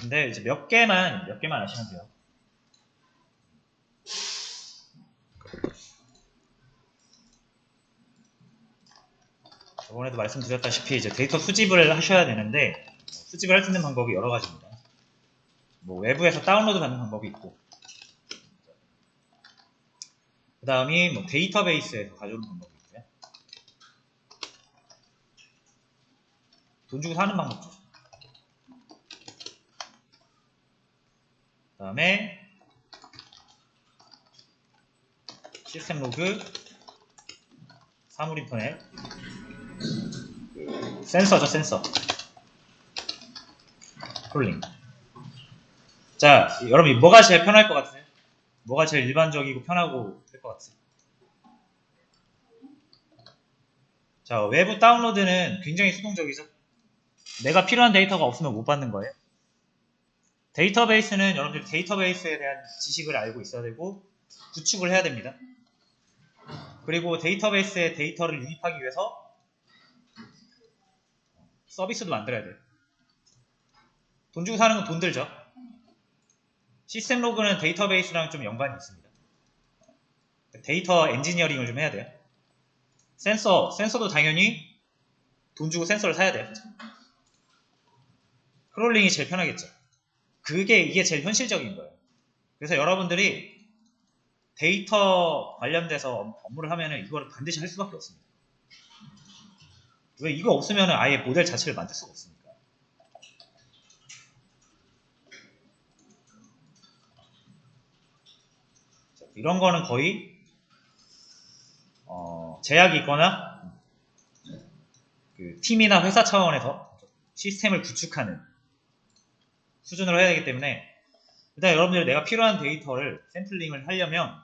근데 이제 몇 개만 몇 개만 아시면 돼요. 저번에도 말씀드렸다시피 이제 데이터 수집을 하셔야 되는데 수집을 할 수 있는 방법이 여러 가지입니다. 뭐 외부에서 다운로드 받는 방법이 있고 그 다음이 뭐 데이터베이스에서 가져오는 방법이 있고요. 돈 주고 사는 방법도 있어요. 그 다음에 시스템 로그 사물 인터넷. 그 센서죠 센서. 콜링. 자 여러분 뭐가 제일 편할 것 같으세요? 뭐가 제일 일반적이고 편하고 될 것 같으세요? 자 외부 다운로드는 굉장히 수동적이죠? 내가 필요한 데이터가 없으면 못 받는 거예요 데이터베이스는 여러분들 데이터베이스에 대한 지식을 알고 있어야 되고 구축을 해야 됩니다. 그리고 데이터베이스에 데이터를 유입하기 위해서 서비스도 만들어야 돼요. 돈 주고 사는 건 돈 들죠. 시스템 로그는 데이터베이스랑 좀 연관이 있습니다. 데이터 엔지니어링을 좀 해야 돼요. 센서, 센서도 당연히 돈 주고 센서를 사야 돼요. 크롤링이 제일 편하겠죠. 그게 이게 제일 현실적인 거예요. 그래서 여러분들이 데이터 관련돼서 업무를 하면은 이거를 반드시 할 수밖에 없습니다. 왜 이거 없으면 아예 모델 자체를 만들 수가 없으니까. 자, 이런 거는 거의 어, 제약이 있거나 그 팀이나 회사 차원에서 시스템을 구축하는 수준으로 해야 되기 때문에 일단 여러분들이 내가 필요한 데이터를 샘플링을 하려면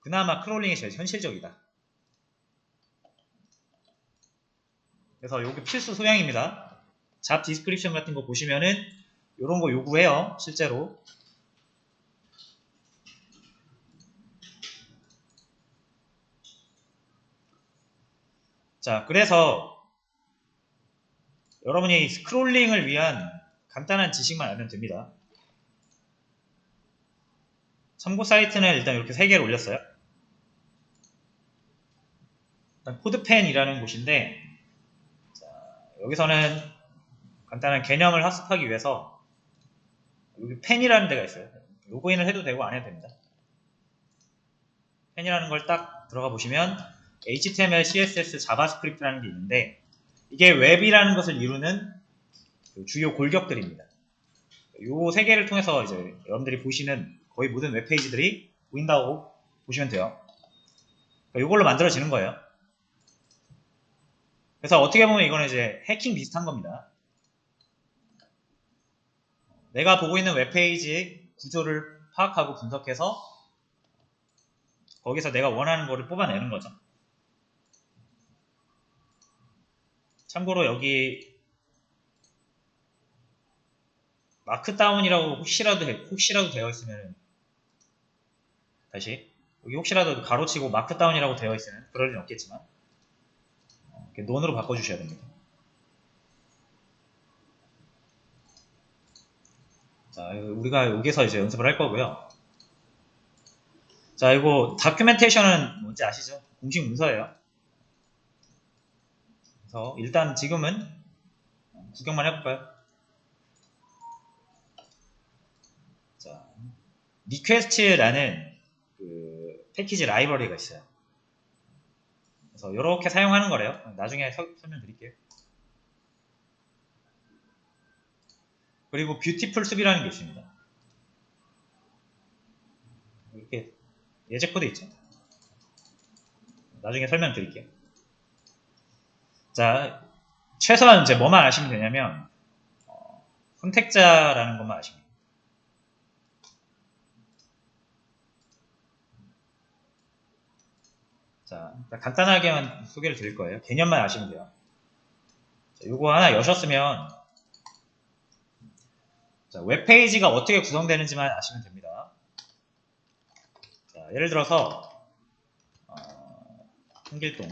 그나마 크롤링이 제일 현실적이다. 그래서 요게 필수 소양입니다. 잡 디스크립션 같은 거 보시면은 이런 거 요구해요. 실제로. 자, 그래서 여러분이 스크롤링을 위한 간단한 지식만 알면 됩니다. 참고 사이트는 일단 이렇게 세 개를 올렸어요. 일단 코드펜이라는 곳인데 자, 여기서는 간단한 개념을 학습하기 위해서 여기 펜이라는 데가 있어요. 로그인을 해도 되고 안 해도 됩니다. 펜이라는 걸 딱 들어가 보시면 HTML, CSS, 자바스크립트라는 게 있는데 이게 웹이라는 것을 이루는 그 주요 골격들입니다. 요 세 개를 통해서 이제 여러분들이 보시는 거의 모든 웹페이지들이 보인다고 보시면 돼요. 그러니까 이걸로 만들어지는 거예요. 그래서 어떻게 보면 이거는 이제 해킹 비슷한 겁니다. 내가 보고 있는 웹페이지의 구조를 파악하고 분석해서 거기서 내가 원하는 거를 뽑아내는 거죠. 참고로 여기 마크다운이라고 혹시라도 해- 혹시라도 되어 있으면 다시 여기 혹시라도 가로치고 마크다운이라고 되어 있으면 그럴 리는 없겠지만 어, 이렇게 논으로 바꿔주셔야 됩니다. 자, 우리가 여기서 이제 연습을 할 거고요. 자, 이거 다큐멘테이션은 뭔지 아시죠? 공식 문서예요. 그래서 일단 지금은 구경만 해볼까요? 자, 리퀘스트라는 그 패키지 라이브러리가 있어요. 그래서 이렇게 사용하는 거래요. 나중에 서- 설명드릴게요. 그리고 뷰티풀 숲이라는 게 있습니다. 이렇게 예제 코드 있죠. 나중에 설명드릴게요. 자, 최소한 이제 뭐만 아시면 되냐면 어, 선택자라는 것만 아시면 돼요. 자, 간단하게만 소개를 드릴 거예요. 개념만 아시면 돼요. 자, 요거 하나 여셨으면 자, 웹페이지가 어떻게 구성되는지만 아시면 됩니다. 자, 예를 들어서 어, 한길동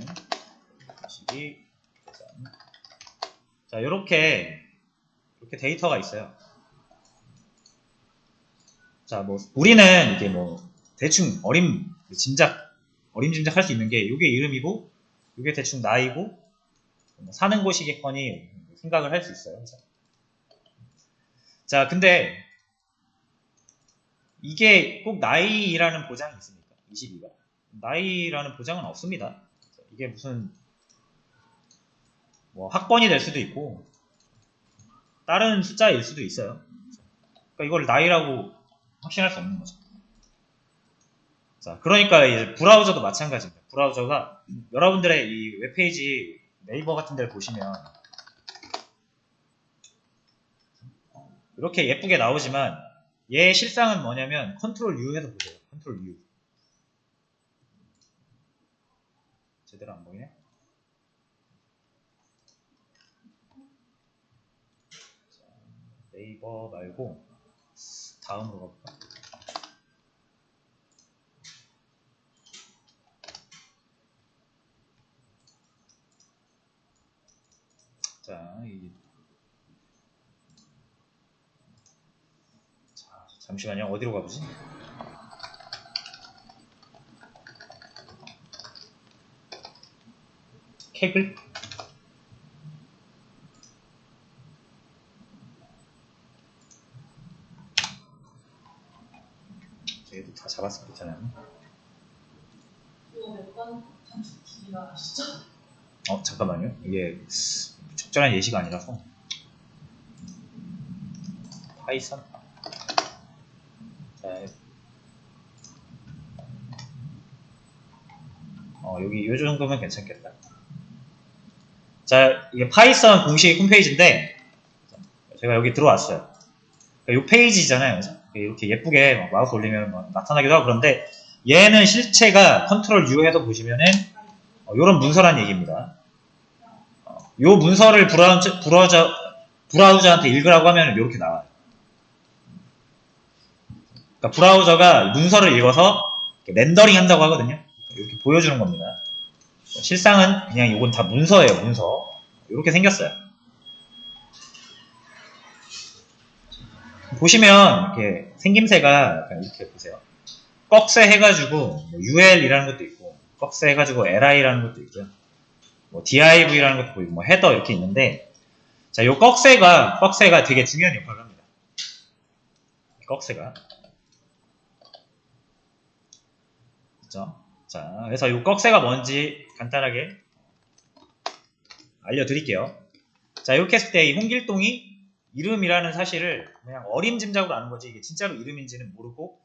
시기. 자, 요렇게 이렇게 데이터가 있어요. 자, 뭐, 우리는 이게 뭐, 대충 어림, 짐작, 어림짐작 할 수 있는 게, 이게 이름이고, 이게 대충 나이고, 뭐 사는 곳이겠거니 생각을 할 수 있어요. 자, 근데, 이게 꼭 나이라는 보장이 있습니까? 22가. 나이라는 보장은 없습니다. 이게 무슨, 뭐, 학번이 될 수도 있고, 다른 숫자일 수도 있어요. 그러니까 이걸 나이라고 확신할 수 없는 거죠. 자, 그러니까 이제 브라우저도 마찬가지입니다. 브라우저가 여러분들의 이 웹페이지 네이버 같은 데를 보시면 이렇게 예쁘게 나오지만 얘 실상은 뭐냐면 컨트롤 U 해서 보세요. 컨트롤 U. 제대로 안 보이네? 자, 네이버 말고 다음으로 가볼까? 자, 이... 자, 잠시만요. 어디로 가보지? 캡을? 얘도 다 단축키가 아시죠? 어, 잠깐만요. 이게 적절한 예시가 아니라서. 파이썬. 자, 어, 여기 요 정도면 괜찮겠다. 자, 이게 파이썬 공식 홈페이지인데, 제가 여기 들어왔어요. 이 페이지잖아요. 그죠? 이렇게 예쁘게 막 마우스 올리면 막 나타나기도 하고 그런데 얘는 실체가 컨트롤 U 해서 보시면은 이런 문서란 얘기입니다. 어, 요 문서를 브라우저, 브라우저, 브라우저한테 읽으라고 하면 이렇게 나와요. 그러니까 브라우저가 문서를 읽어서 렌더링 한다고 하거든요. 이렇게 보여주는 겁니다. 실상은 그냥 이건 다 문서예요, 문서. 이렇게 생겼어요. 보시면 이렇게 생김새가 이렇게 보세요. 꺽쇠 해가지고 뭐 UL이라는 것도 있고 꺽쇠 해가지고 LI라는 것도 있고요. 뭐 DIV라는 것도 보이고 뭐 헤더 이렇게 있는데 자, 요 꺽쇠가 꺽쇠가 되게 중요한 역할을 합니다. 꺽쇠가 그죠? 자, 그래서 요 꺽쇠가 뭔지 간단하게 알려드릴게요. 자, 이렇게 했을 때 이 홍길동이 이름이라는 사실을 그냥 어림짐작으로 아는 거지 이게 진짜로 이름인지는 모르고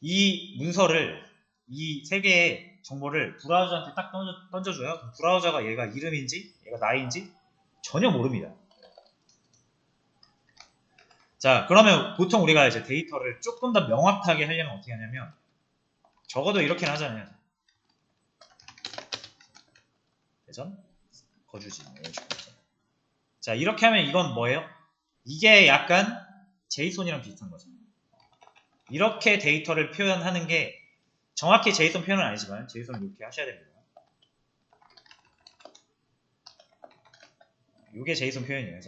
이 문서를 이 세 개의 정보를 브라우저한테 딱 던져, 줘요 그럼 브라우저가 얘가 이름인지 얘가 나이인지 전혀 모릅니다. 자 그러면 보통 우리가 이제 데이터를 조금 더 명확하게 하려면 어떻게 하냐면 적어도 이렇게는 하잖아요. 대전 거주지 뭐. 자 이렇게 하면 이건 뭐예요? 이게 약간 제이손이랑 비슷한 거죠. 이렇게 데이터를 표현하는 게 정확히 제이손 표현은 아니지만 제이손은 이렇게 하셔야 됩니다. 이게 제이손 표현이에요.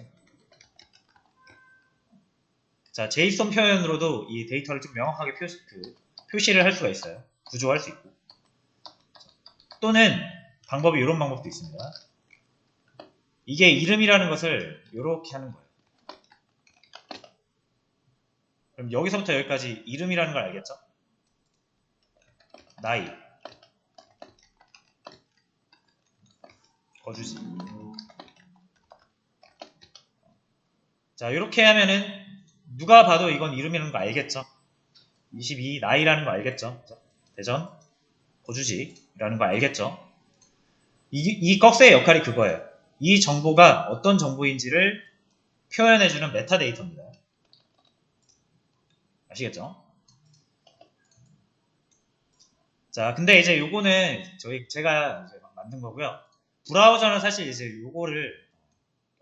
자, 제이손 표현으로도 이 데이터를 좀 명확하게 표시, 그, 표시를 할 수가 있어요. 구조할 수 있고. 또는 방법이 이런 방법도 있습니다. 이게 이름이라는 것을 이렇게 하는 거예요. 그럼 여기서부터 여기까지 이름이라는 걸 알겠죠? 나이 거주지 자 이렇게 하면은 누가 봐도 이건 이름이라는 거 알겠죠? 22 나이라는 거 알겠죠? 대전 거주지라는 거 알겠죠? 이, 이 꺽쇠의 역할이 그거예요. 이 정보가 어떤 정보인지를 표현해주는 메타데이터입니다. 아시겠죠? 자, 근데 이제 요거는 저희 제가 이제 만든 거고요. 브라우저는 사실 이제 요거를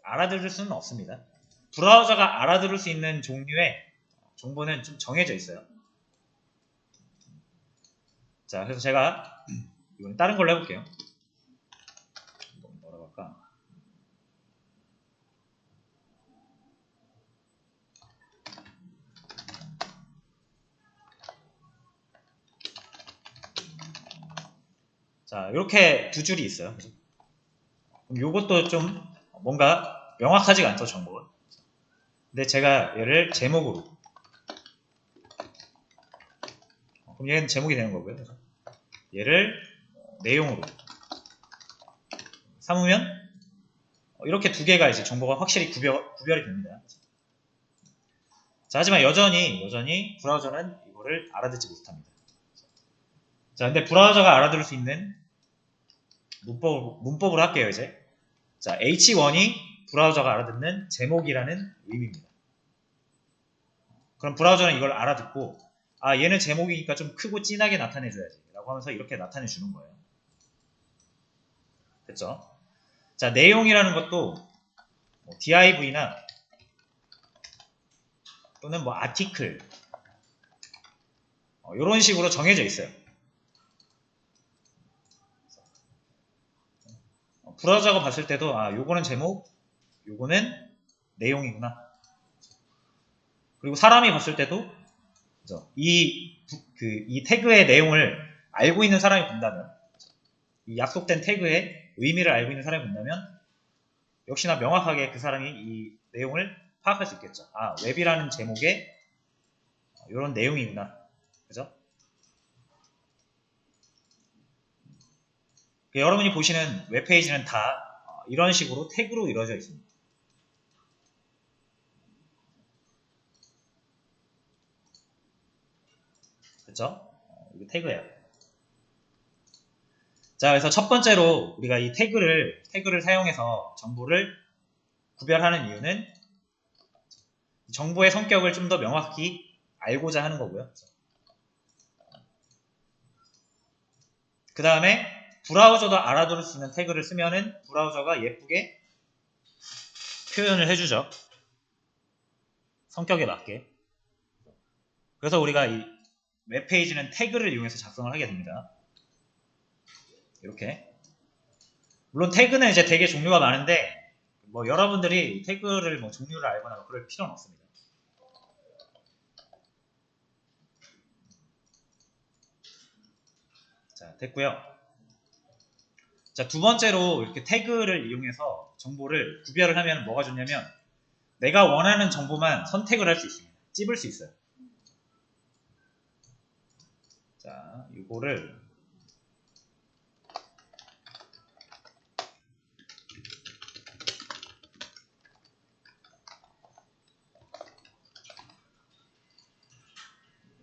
알아들을 수는 없습니다. 브라우저가 알아들을 수 있는 종류의 정보는 좀 정해져 있어요. 자, 그래서 제가 이건 다른 걸로 해볼게요. 뭐라고 할까? 자, 이렇게 두 줄이 있어요. 이것도 좀 뭔가 명확하지가 않죠, 정보가. 근데 제가 얘를 제목으로 얘는 제목이 되는 거고요. 얘를 내용으로 삼으면 어, 이렇게 두 개가 이제 정보가 확실히 구별, 구별이 됩니다. 자, 하지만 여전히, 여전히 브라우저는 이거를 알아듣지 못합니다. 자, 근데 브라우저가 알아들을 수 있는 문법, 문법으로 할게요, 이제. 자, H1이 브라우저가 알아듣는 제목이라는 의미입니다. 그럼 브라우저는 이걸 알아듣고, 아, 얘는 제목이니까 좀 크고 진하게 나타내줘야지. 라고 하면서 이렇게 나타내 주는 거예요. 됐죠? 자, 내용이라는 것도 뭐 div나 또는 뭐 아티클 이런 식으로 정해져 있어요. 어, 브라우저가 봤을 때도 아 요거는 제목, 요거는 내용이구나. 그리고 사람이 봤을 때도 그죠? 이, 그, 이 태그의 내용을 알고 있는 사람이 본다면 이 약속된 태그의 의미를 알고 있는 사람이 본다면 역시나 명확하게 그 사람이 이 내용을 파악할 수 있겠죠. 아, 웹이라는 제목에 이런 내용이구나. 그죠? 그 여러분이 보시는 웹페이지는 다 어, 이런 식으로 태그로 이루어져 있습니다. 그죠? 어, 이거 태그예요. 자, 그래서 첫 번째로 우리가 이 태그를 태그를 사용해서 정보를 구별하는 이유는 정보의 성격을 좀 더 명확히 알고자 하는 거고요. 그 다음에 브라우저도 알아들을 수 있는 태그를 쓰면은 브라우저가 예쁘게 표현을 해주죠. 성격에 맞게. 그래서 우리가 이 웹페이지는 태그를 이용해서 작성을 하게 됩니다. 이렇게. 물론 태그는 이제 되게 종류가 많은데 뭐 여러분들이 태그를 뭐 종류를 알거나 뭐 그럴 필요는 없습니다. 자, 됐고요. 자, 두 번째로 이렇게 태그를 이용해서 정보를 구별을 하면 뭐가 좋냐면 내가 원하는 정보만 선택을 할 수 있습니다. 찝을 수 있어요. 자, 이거를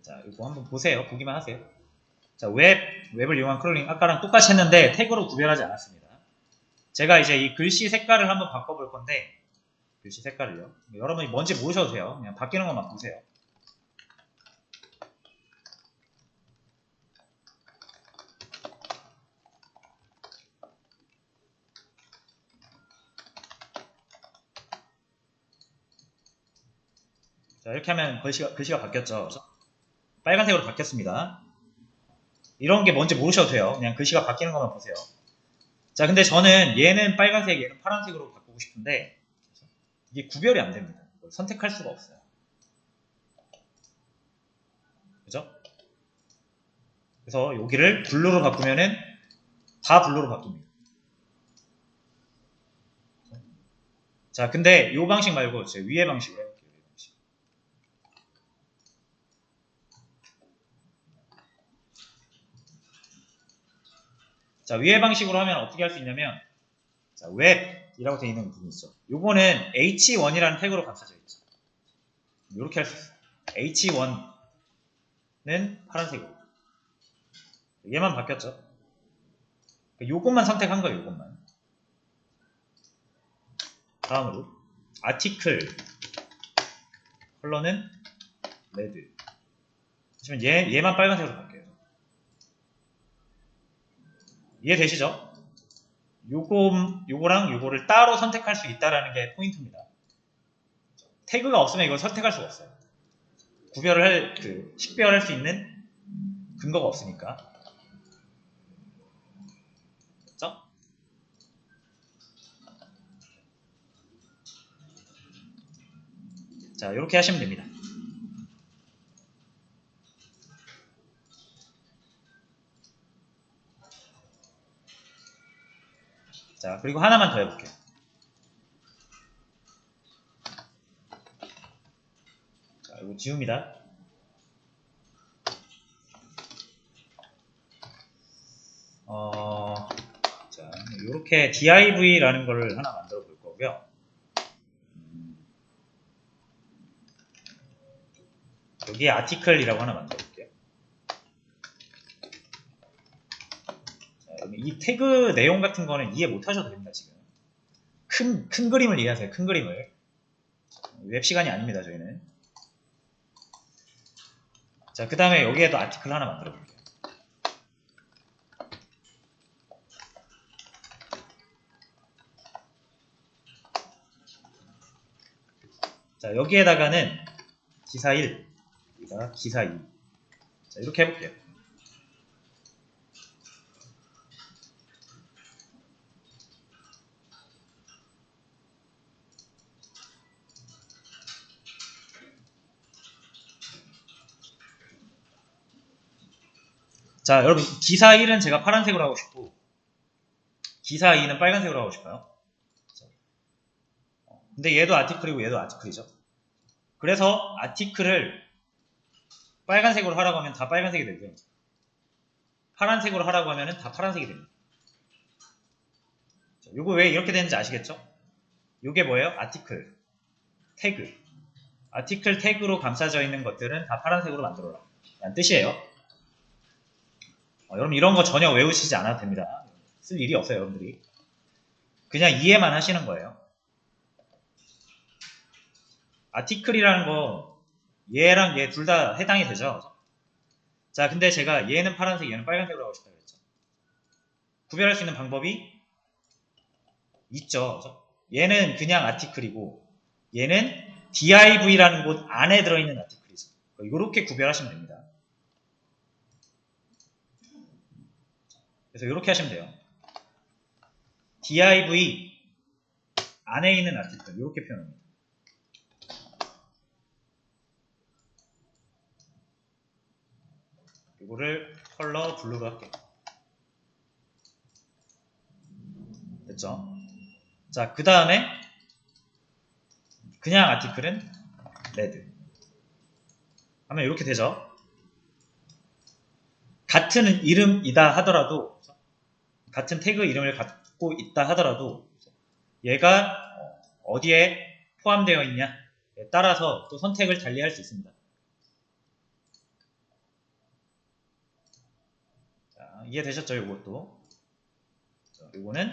자, 이거 한번 보세요. 보기만 하세요. 자, 웹, 웹을 이용한 크롤링 아까랑 똑같이 했는데 태그로 구별하지 않았습니다. 제가 이제 이 글씨 색깔을 한번 바꿔볼 건데 글씨 색깔을요. 여러분이 뭔지 모르셔도 돼요. 그냥 바뀌는 것만 보세요. 이렇게 하면 글씨가, 글씨가 바뀌었죠. 빨간색으로 바뀌었습니다. 이런 게 뭔지 모르셔도 돼요. 그냥 글씨가 바뀌는 것만 보세요. 자, 근데 저는 얘는 빨간색, 얘는 파란색으로 바꾸고 싶은데 이게 구별이 안 됩니다. 선택할 수가 없어요. 그죠? 그래서 여기를 블루로 바꾸면은 다 블루로 바뀝니다. 자, 근데 이 방식 말고 제 위의 방식으로 해볼게요. 위의 방식. 자, 위의 방식으로 하면 어떻게 할 수 있냐면, 자, 웹이라고 되어 있는 부분이 있죠. 요거는 h1이라는 태그로 감싸져 있죠. 이렇게 할 수 있어요. h1는 파란색으로. 얘만 바뀌었죠. 요것만 선택한 거예요, 요것만. 다음으로, 아티클. 컬러는 레드. 하지만 얘, 얘만 빨간색으로 바뀌어요. 이해되시죠? 요거, 요거랑 요거를 따로 선택할 수 있다라는 게 포인트입니다. 태그가 없으면 이걸 선택할 수가 없어요. 구별을 할, 그, 식별할 수 있는 근거가 없으니까. 됐죠? 자, 이렇게 하시면 됩니다. 자, 그리고 하나만 더 해볼게요. 자, 이거 지웁니다. 어, 자, 이렇게 div라는 걸 하나 만들어 볼 거고요. 음, 여기에 article이라고 하나 만들어 볼게요. 자, 여기 이 태그 내용 같은 거는 이해 못 하셔도 됩니다, 지금. 큰, 큰 그림을 이해하세요, 큰 그림을. 웹 시간이 아닙니다, 저희는. 자, 그 다음에 여기에도 아티클 하나 만들어 볼게요. 자, 여기에다가는 기사 1, 여기가 기사 2. 자, 이렇게 해볼게요. 자, 여러분, 기사 1은 제가 파란색으로 하고 싶고, 기사 2는 빨간색으로 하고 싶어요. 근데 얘도 아티클이고 얘도 아티클이죠. 그래서 아티클을 빨간색으로 하라고 하면 다 빨간색이 되고요. 파란색으로 하라고 하면 다 파란색이 됩니다. 자, 요거 왜 이렇게 되는지 아시겠죠? 요게 뭐예요? 아티클, 태그. 아티클 태그로 감싸져 있는 것들은 다 파란색으로 만들어라. 라는 뜻이에요. 어, 여러분 이런 거 전혀 외우시지 않아도 됩니다. 쓸 일이 없어요, 여러분들이. 그냥 이해만 하시는 거예요. 아티클이라는 거 얘랑 얘 둘 다 해당이 되죠. 자, 근데 제가 얘는 파란색, 얘는 빨간색으로 하고 싶다 그랬죠. 구별할 수 있는 방법이 있죠. 얘는 그냥 아티클이고 얘는 div라는 곳 안에 들어있는 아티클이죠. 이렇게 구별하시면 됩니다. 그래서 이렇게 하시면 돼요. div 안에 있는 아티클 이렇게 표현합니다. 이거를 컬러 블루로 할게요. 됐죠? 자, 그 다음에 그냥 아티클은 레드. 하면 이렇게 되죠? 같은 이름이다 하더라도 같은 태그 이름을 갖고 있다 하더라도 얘가 어디에 포함되어 있냐에 따라서 또 선택을 달리 할 수 있습니다. 자, 이해되셨죠? 이것도. 자, 이거는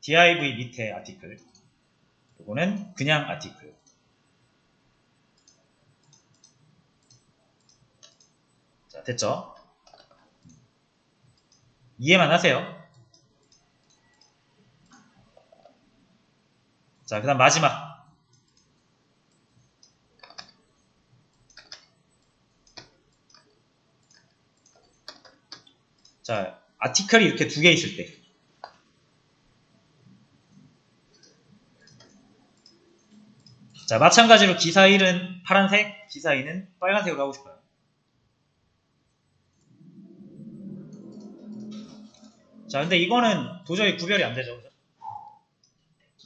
div 밑에 아티클. 이거는 그냥 아티클. 자, 됐죠? 이해만 하세요. 자, 그 다음 마지막. 자, 아티클이 이렇게 두 개 있을 때. 자, 마찬가지로 기사 1은 파란색, 기사 2는 빨간색으로 하고 싶어요. 자, 근데 이거는 도저히 구별이 안 되죠. 그죠?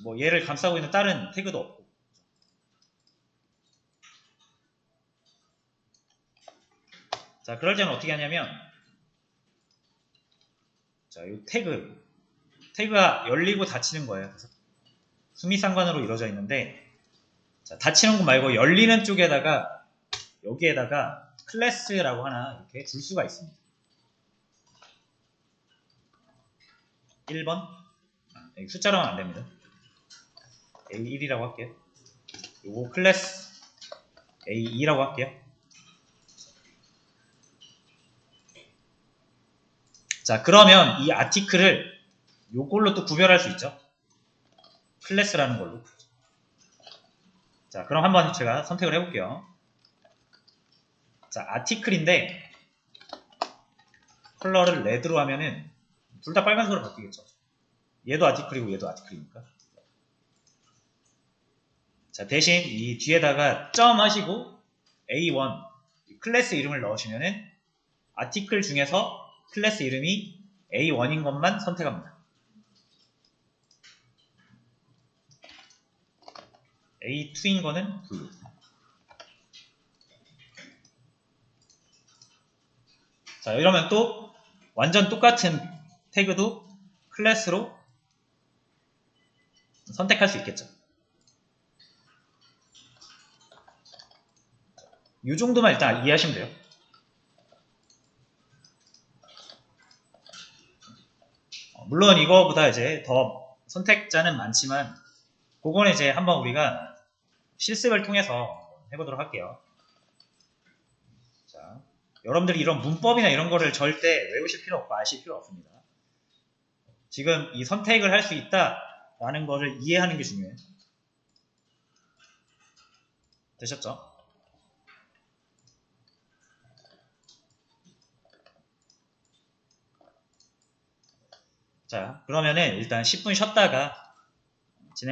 뭐 얘를 감싸고 있는 다른 태그도 없고. 자, 그럴 때는 어떻게 하냐면 자, 이 태그 태그가 열리고 닫히는 거예요. 그래서 수미상관으로 이루어져 있는데 자, 닫히는 곳 말고 열리는 쪽에다가 여기에다가 클래스라고 하나 이렇게 줄 수가 있습니다. 1번? 아, 숫자로 하면 안됩니다. A1이라고 할게요. 요거 클래스 A2라고 할게요. 자 그러면 이 아티클을 요걸로 또 구별할 수 있죠? 클래스라는 걸로. 자 그럼 한번 제가 선택을 해볼게요. 자 아티클인데 컬러를 레드로 하면은 둘 다 빨간색으로 바뀌겠죠. 얘도 아티클이고 얘도 아티클이니까. 자, 대신 이 뒤에다가 점 하시고 A1 클래스 이름을 넣으시면은 아티클 중에서 클래스 이름이 A1인 것만 선택합니다. A2인 거는 블루. 자, 이러면 또 완전 똑같은 태그도 클래스로 선택할 수 있겠죠. 이 정도만 일단 이해하시면 돼요. 어, 물론 이거보다 이제 더 선택자는 많지만 그거는 이제 한번 우리가 실습을 통해서 해보도록 할게요. 자, 여러분들이 이런 문법이나 이런 거를 절대 외우실 필요 없고 아실 필요 없습니다. 지금 이 선택을 할 수 있다라는 거를 이해하는 게 중요해요. 되셨죠? 자, 그러면은 일단 10분 쉬었다가